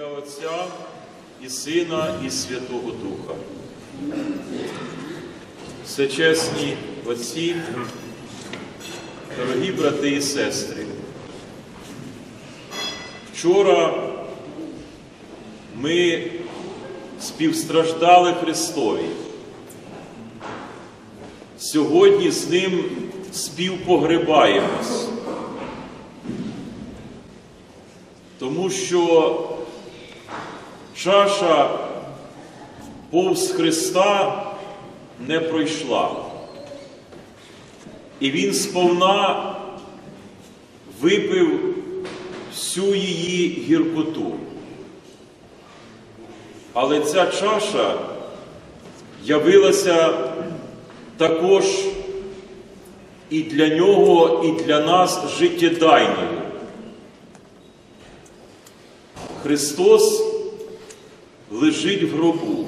ім'я Отця і Сина, і Святого Духа. Всечесні отці, дорогі брати і сестри. Вчора ми співстраждали Христові. Сьогодні з ним співпогребаємось. Тому що чаша повз Христа не пройшла. І Він сповна випив всю її гіркоту. Але ця чаша явилася також і для нього, і для нас життєдайною. Христос лежить в гробу.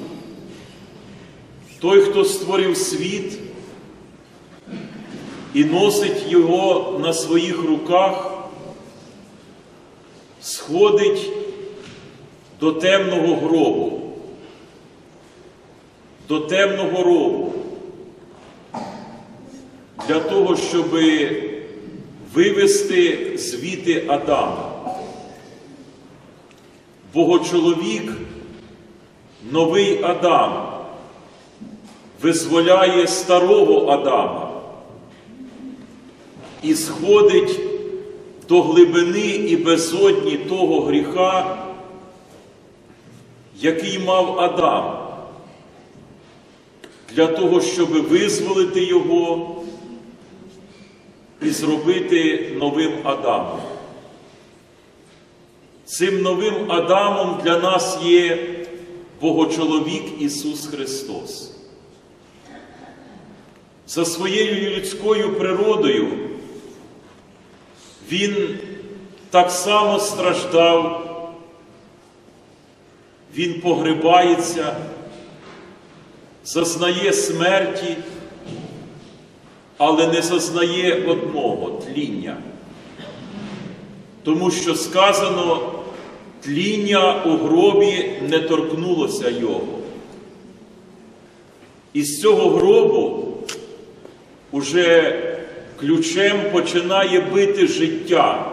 Той, хто створив світ і носить його на своїх руках, сходить до темного гробу, до темного рову, для того, щоб вивести звідти Адама. Богочоловік, новий Адам, визволяє старого Адама і сходить до глибини і безодні того гріха, який мав Адам, для того, щоб визволити його і зробити новим Адамом. Цим новим Адамом для нас є Богочоловік Ісус Христос. За своєю людською природою Він так само страждав, Він погребається, зазнає смерті, але не зазнає одного тління. Тому що сказано, тління у гробі не торкнулося його. Із цього гробу уже ключем починає бити життя.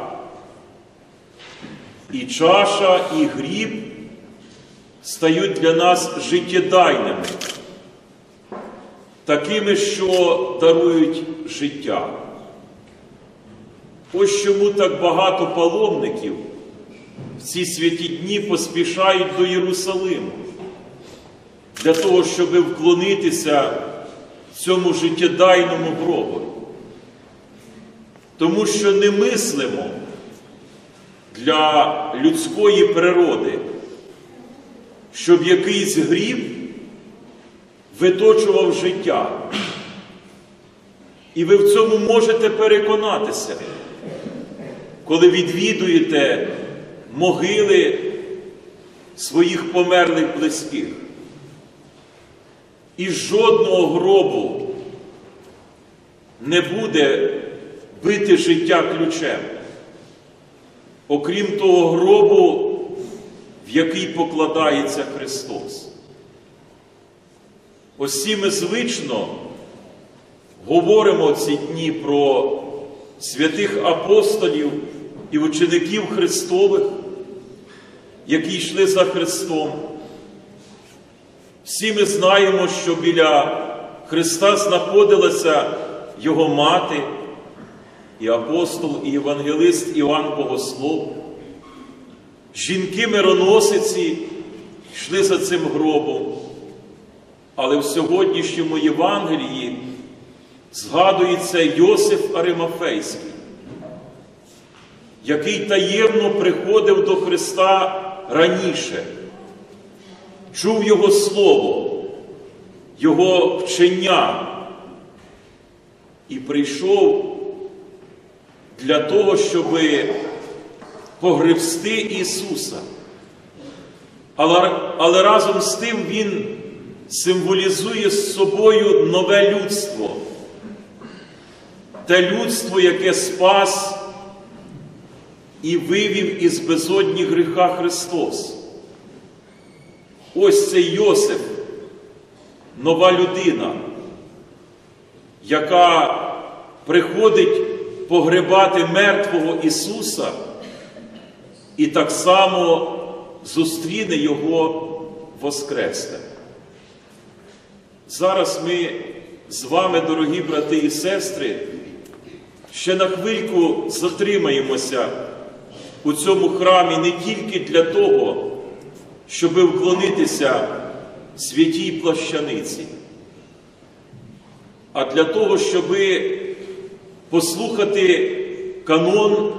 І чаша, і гріб стають для нас життєдайними, такими, що дарують життя. Ось чому так багато паломників в ці святі дні поспішають до Єрусалиму для того, щоб вклонитися цьому життєдайному гробу. Тому що не мислимо для людської природи, щоб якийсь гріб виточував життя. І ви в цьому можете переконатися коли відвідуєте могили своїх померлих близьких. І жодного гробу не буде бити життя ключем, окрім того гробу, в який покладається Христос. Ось ми звично говоримо ці дні про святих апостолів і учеників Христових, які йшли за Христом. Всі ми знаємо, що біля Христа знаходилася Його мати, і апостол, і євангелист Іван Богослов. Жінки-мироносиці йшли за цим гробом, але в сьогоднішньому Євангелії згадується Йосиф Аримафейський, який таємно приходив до Христа раніше, чув Його Слово, Його вчення. І прийшов для того, щоб погребсти Ісуса. Але, але разом з тим Він символізує з собою нове людство. Те людство, яке спас і вивів із безодні гріха Христос. ось цей Йосип, нова людина, яка приходить погребати мертвого Ісуса і так само зустріне Його Воскресним. Зараз ми з вами, дорогі брати і сестри, ще на хвильку затримаємося у цьому храмі не тільки для того, щоб вклонитися святій плащаниці, а для того, щоб послухати канон,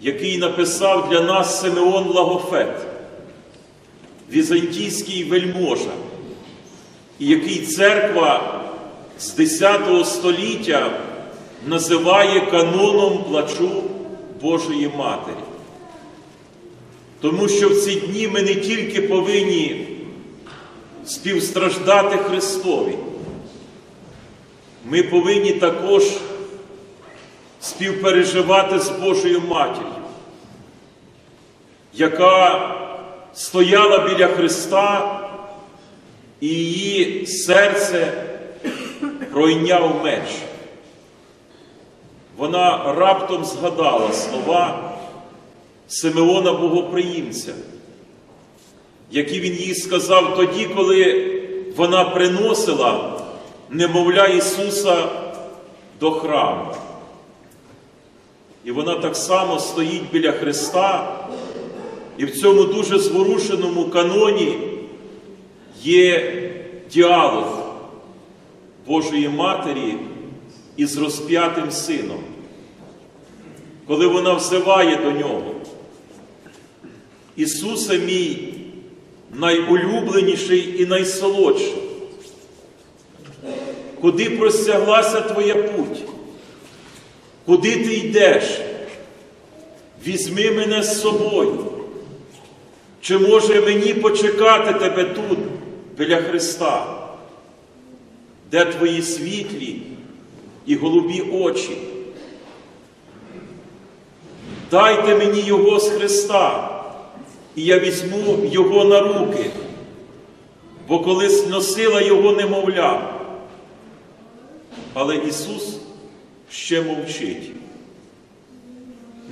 який написав для нас Симеон Лагофет, візантійський вельможа, і який церква з 10 століття називає каноном плачу Божої Матері. Тому що в ці дні ми не тільки повинні співстраждати Христові, ми повинні також співпереживати з Божою Матір'ю, яка стояла біля Христа і її серце пройняв меч. Вона раптом згадала слова Симеона Богоприємця, які він їй сказав тоді, коли вона приносила немовля Ісуса до храму. І вона так само стоїть біля Христа, і в цьому дуже зворушеному каноні є діалог Божої Матері із розп'ятим сином, коли вона взиває до нього. Ісусе мій найулюбленіший і найсолодший, куди простяглася Твоя путь, куди ти йдеш? Візьми мене з собою. Чи може мені почекати тебе тут, біля Христа, де твої світлі і голубі очі? Дайте мені Його з Христа, і я візьму Його на руки, бо колись носила Його немовля. Але Ісус ще мовчить.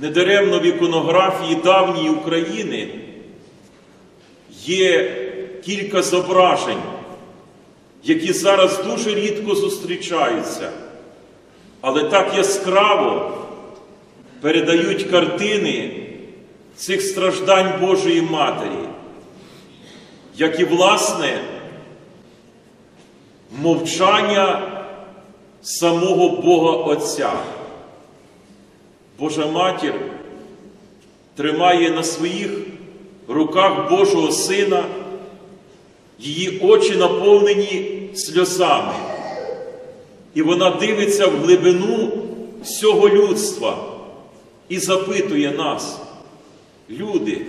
Недаремно в іконографії давньої України є кілька зображень, які зараз дуже рідко зустрічаються, але так яскраво передають картини цих страждань Божої Матері, як і власне мовчання самого Бога Отця. Божа Матір тримає на своїх руках Божого Сина, її очі наповнені сльозами, і вона дивиться в глибину всього людства і запитує нас, люди,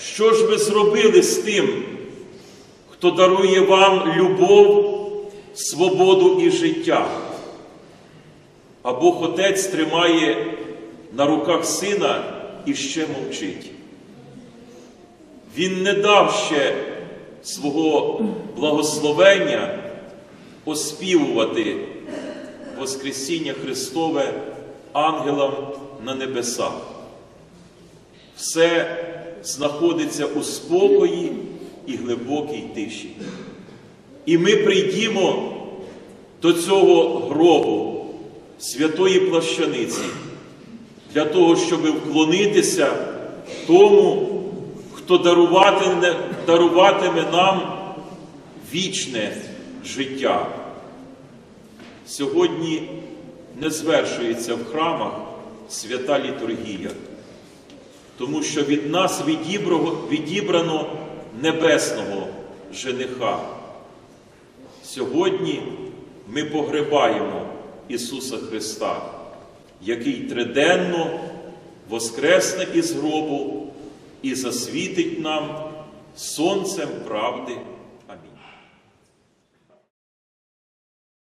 що ж ви зробили з тим, хто дарує вам любов, свободу і життя? А Бог Отець тримає на руках сина і ще мовчить. Він не дав ще свого благословення оспівувати Воскресіння Христове ангелам на небесах. Все знаходиться у спокої і глибокій тиші. І ми прийдімо до цього гробу святої плащаниці для того, щоб вклонитися тому, хто даруватиме, нам вічне життя. Сьогодні не звершується в храмах свята літургія, тому що від нас відібрано небесного жениха. Сьогодні ми погребаємо Ісуса Христа, який триденно воскресне із гробу і засвітить нам сонцем правди